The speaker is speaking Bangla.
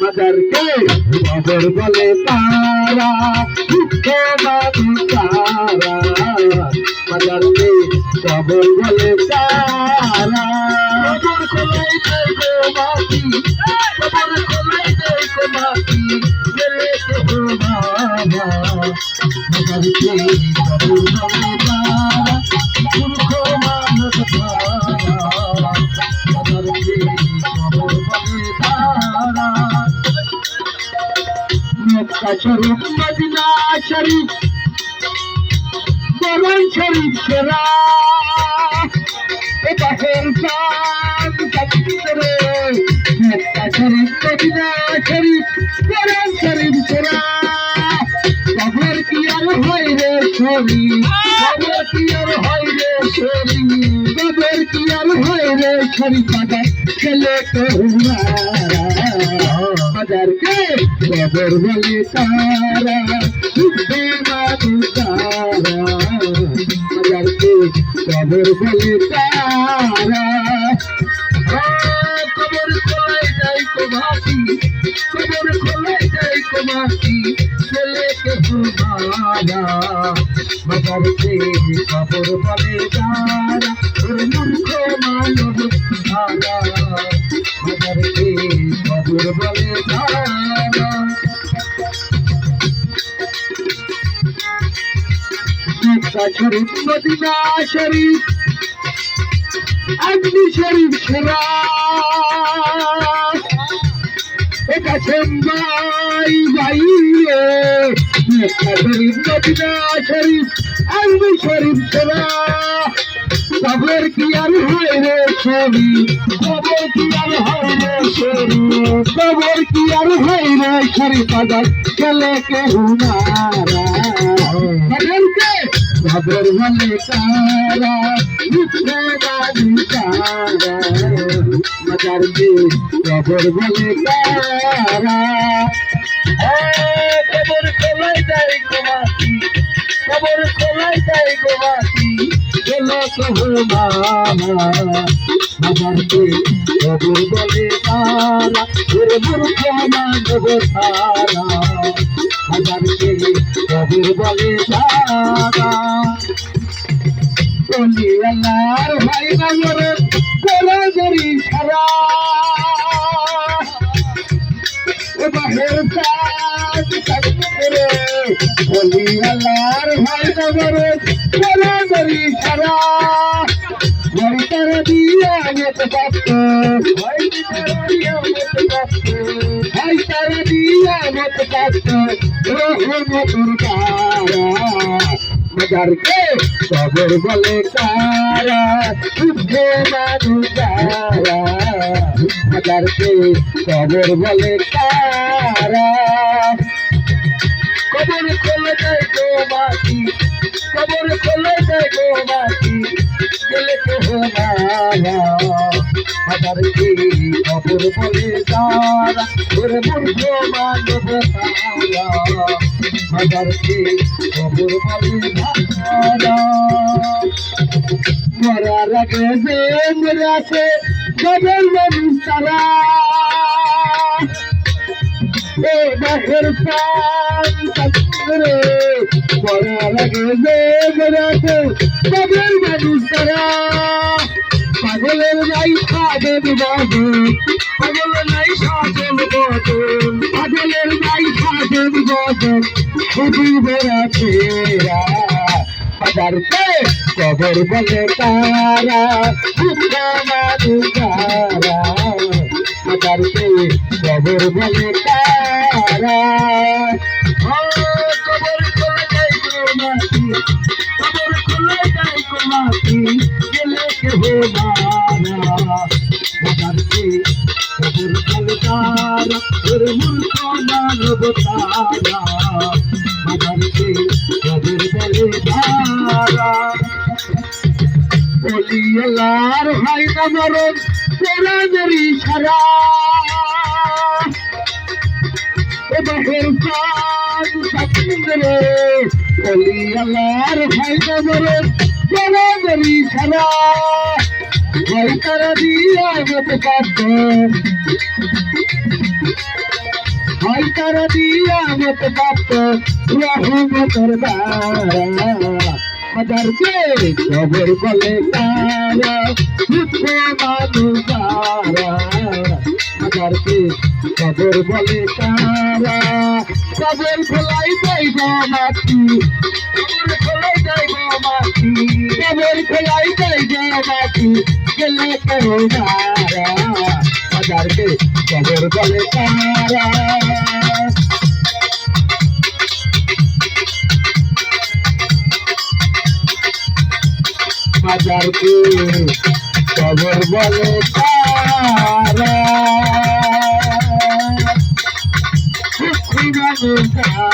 মদরকে খবর বলে তারা দুঃখে বাবু তারা বলে তারা খবর শরীফ মদিনা শরীফ, বরং শরীফ সেরা। এটা হেরফান সত্তরে মক্কা শরীফ, মদিনা শরীফ, বরং শরীফ সেরা। কবর কি আর হয় রে শরীফ? কবর কি আর হয় রে শরীফ? কবর কি আর হয় রে শরীফ? বাজার ছেলে তো কবর বলে তারা, উঠবে বাবু তারা। কবর বলে তারা। কবর খোলাই যাই কো ভাতি কবর খোলাই যাই কো ভাতি ছেলে কে বাবা বাজার কবর বলে তারা, ওর মূর্খ মানব তারা। কবর বলে তারা। শরীফ মদিনা শরীফ আগ্নি শরীফ সেরা। এটা সেম্বাই ভাই রে মক্কা শরীফ মদিনা শরীফ আগ্নি শরীফ সেরা। খবর কি আর হয় রে ছবি খবর কি আর হয় রে ছবি খবর কি আর হয় রে ছবি বাজার চলে কে হুনারা বাজার কে খবর বলে তারা উঠে বাবু তারা বাজার কে খবর বলে তারা খবর খোলাই যাই গোমাতি খবর খোলাই যাই গোমাতি গেল কহু মামা বাজারকে খবর বলে তারা ওরে মূর্খ মানব তারা। বাজারকে খবর বলে তারা বলি আল্লাহর ভাই নগর কোলা গরি সারা বাহের কাজ করে বলি আল্লাহর ভাই নগর কোলা গরি সারা ভাই তারা দিয়া মত বাপ্ত ভাই তারা দিয়া মত বাপ্ত রহমতুর তারা মজার কবর বলে তারা উঠে মানু তারা মজার কে কবর বলে তারা কবর খোলে খোলে মাটি গেলে মারা মজার কে কবর বলে তারা ওরে মূর্খ মানব তারা মজার কে কবর বলে তারা মরার আগে যে মেরাছে গবল মানুষ তারা এ বাহের প্রাণ কাতরে আগে যে মেরাছে গবল মানুষ তারা পাগলের নাই সাধন বদন পাগল নাই সাধন বদন পাগলের নাই সাধন বদন শুধু বেড়াতে বাজারতে কবর বলে তারা দুঃখ মানু তারা বাজারতে কবর বলে তারা গেলে কে হো মারা বাজারতে কবর বলে তারা ওর মূর্খ মানব তারা বাজারতে কবর বলে কোরআনেরই সারা ওই তারা দিয়া মত কাঁদ ওই তারা দিয়া মত কাঁদ রহমতর দ্বারা। হাজারকে খবর বলে মানুষ খবর বলে তারা? খবর খোলাই যাইব মাটি? খবর খোলাই যাইব মাটি? খবর খোলাই যাইব মাটি? গেলে কেউ নারা হাজারকে খবর বলে তারা? হাজারকে খবর বলে তারা? দুঃখী মানুষ